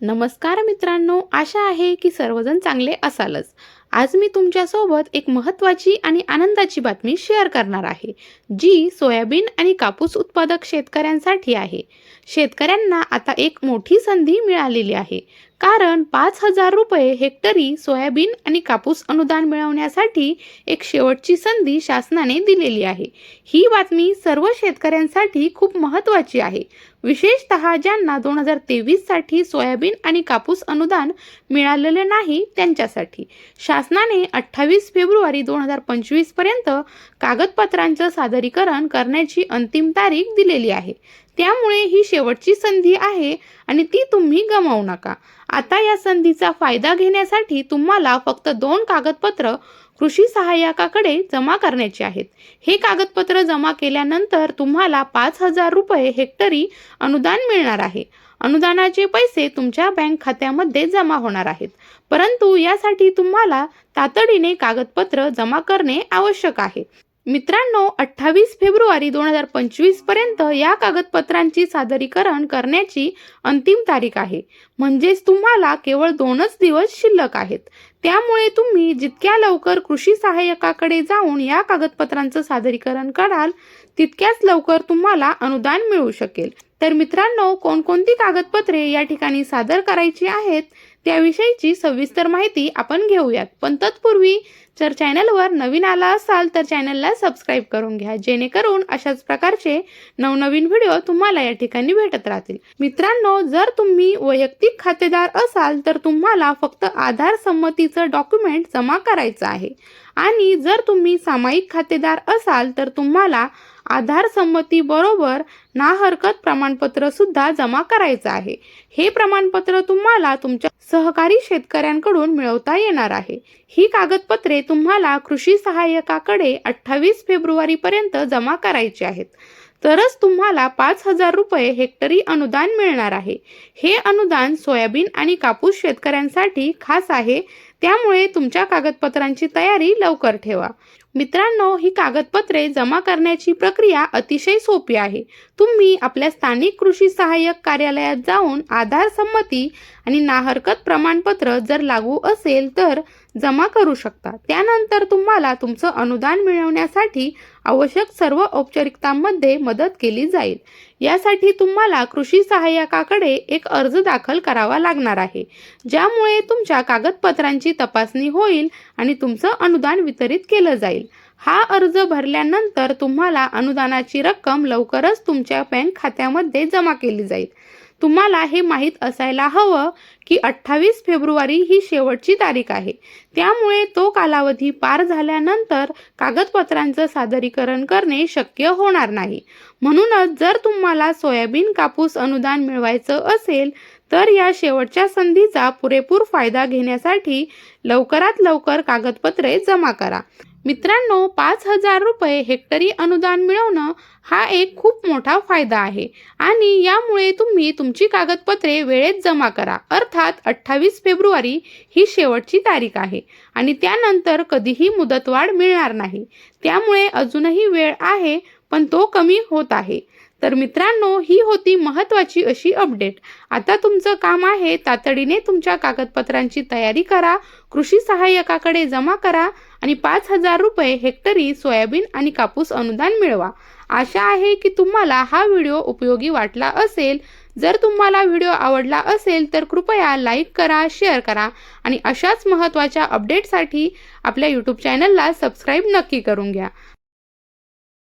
नमस्कार मित्रांनो आशा आहे की सर्वजण चांगले असालच. आज मी तुमच्यासोबत एक महत्त्वाची आणि आनंदाची बातमी शेअर करणार आहे जी सोयाबीन आणि कापूस उत्पादक शेतकऱ्यांसाठी आहे. शेतकऱ्यांना आता एक मोठी संधी मिळालेली आहे कारण पाच हजार रुपये हेक्टरी सोयाबीन आणि कापूस अनुदान मिळवण्यासाठी एक शेवटची संधी शासनाने दिलेली आहे. ही बातमी सर्व शेतकऱ्यांसाठी खूप महत्त्वाची आहे. विशेषत ज्यांना दोन हजार तेवीससाठी सोयाबीन आणि कापूस अनुदान मिळालेले नाही त्यांच्यासाठी. शासनाने अठ्ठावीस फेब्रुवारी दोन हजार पंचवीसपर्यंत कागदपत्रांचं सादरीकरण करण्याची अंतिम तारीख दिलेली आहे. त्यामुळे ही शेवटची संधी आहे आणि ती तुम्ही गमावू नका. आता या संधीचा फायदा घेण्यासाठी तुम्हाला फक्त दोन कागदपत्र कृषी सहाय्यकाकडे जमा करण्याचे आहेत. हे कागदपत्र जमा केल्यानंतर तुम्हाला पाच हजार रुपये हेक्टरी अनुदान मिळणार आहे. अनुदानाचे पैसे तुमच्या बँक खात्यामध्ये जमा होणार आहेत. परंतु यासाठी तुम्हाला तातडीने कागदपत्र जमा करणे आवश्यक आहे. मित्रांनो अठ्ठावीस फेब्रुवारी दोन हजार पंचवीसपर्यंत या कागदपत्रांची सादरीकरण करण्याची अंतिम तारीख आहे. म्हणजेच तुम्हाला केवळ दोनच दिवस शिल्लक आहेत. त्यामुळे तुम्ही जितक्या लवकर कृषी सहाय्यकाकडे जाऊन या कागदपत्रांचं सादरीकरण कराल तितक्याच लवकर तुम्हाला अनुदान मिळू शकेल. तर मित्रांनो कोणकोणती कागदपत्रे या ठिकाणी सादर करायची आहेत? त्याविषयीची सविस्तर माहिती आपण घेऊयात. पण तत्पूर्वी जर चॅनलवर नवीन आला असाल तर चॅनलला सबस्क्राईब करून घ्या. जेणेकरून अशाच प्रकारचे नवनवीन व्हिडिओ तुम्हाला या ठिकाणी भेटत राहतील. मित्रांनो जर तुम्ही वैयक्तिक खातेदार असाल तर तुम्हाला फक्त आधार संमतीचं डॉक्युमेंट जमा करायचं आहे. आणि जर तुम्ही सामायिक खातेदार असाल तर तुम्हाला आधार संमती बरोबर ना हरकत प्रमाणपत्र सुद्धा जमा करायचं आहे. हे प्रमाणपत्र तुम्हाला तुमच्या सहकारी शेतकऱ्यांकडून मिळवता येणार आहे. ही कागदपत्रे तुम्हाला कृषी सहाय्यकाकडे अठ्ठावीस फेब्रुवारीपर्यंत जमा करायची आहेत. तरच तुम्हाला पाच हजार रुपये हेक्टरी अनुदान मिळणार आहे. हे अनुदान सोयाबीन आणि कापूस शेतकऱ्यांसाठी खास आहे. त्यामुळे तुमच्या कागदपत्रांची तयारी लवकर ठेवा. मित्रांनो ही कागदपत्रे जमा करण्याची प्रक्रिया अतिशय सोपी आहे. तुम्ही आपल्या स्थानिक कृषी सहाय्यक कार्यालयात जाऊन आधार संमती आणि नाहरकत प्रमाणपत्र जर लागू असेल तर जमा करू शकता. त्यानंतर तुम्हाला तुमचं अनुदान मिळवण्यासाठी आवश्यक सर्व औपचारिकतांमध्ये मदत केली जाईल. यासाठी तुम्हाला कृषी सहाय्यकाकडे एक अर्ज दाखल करावा लागणार आहे ज्यामुळे तुमच्या कागदपत्रांची तपासणी होईल आणि तुमचं अनुदान वितरित केलं जाईल. हा अर्ज भरल्यानंतर तुम्हाला अनुदानाची रक्कम लवकरच तुमच्या बँक खात्यामध्ये जमा केली जाईल. तुम्हाला हे माहीत असायला हवं की अठ्ठावीस फेब्रुवारी ही शेवटची तारीख आहे. त्यामुळे तो कालावधी पार झाल्यानंतर कागदपत्रांचं सादरीकरण करणे शक्य होणार नाही. म्हणूनच जर तुम्हाला सोयाबीन कापूस अनुदान मिळवायचं असेल तर या शेवटच्या संधीचा पुरेपूर फायदा घेण्यासाठी लवकरात लवकर कागदपत्रे जमा करा. मित्रांनो पाच हजार रुपये हेक्टरी अनुदान मिळवणं हा एक खूप मोठा फायदा आहे. आणि यामुळे तुम्ही तुमची कागदपत्रे वेळेत जमा करा. अर्थात अठ्ठावीस फेब्रुवारी ही शेवटची तारीख आहे. आणि त्यानंतर कधीही मुदतवाढ मिळणार नाही. त्यामुळे अजूनही वेळ आहे पण तो कमी होत आहे. तर मित्रांनो ही होती महत्त्वाची अशी अपडेट आता तुमचं काम आहे तातडीने तुमच्या कागदपत्रांची तयारी करा कृषी सहाय्यकाकडे जमा करा आणि पाच हजार रुपये हेक्टरी सोयाबीन आणि कापूस अनुदान मिळवा. आशा आहे की तुम्हाला हा व्हिडिओ उपयोगी वाटला असेल. जर तुम्हाला व्हिडिओ आवडला असेल तर कृपया लाईक करा शेअर करा आणि अशाच महत्त्वाच्या अपडेटसाठी आपल्या यूट्यूब चॅनलला सबस्क्राईब नक्की करून घ्या.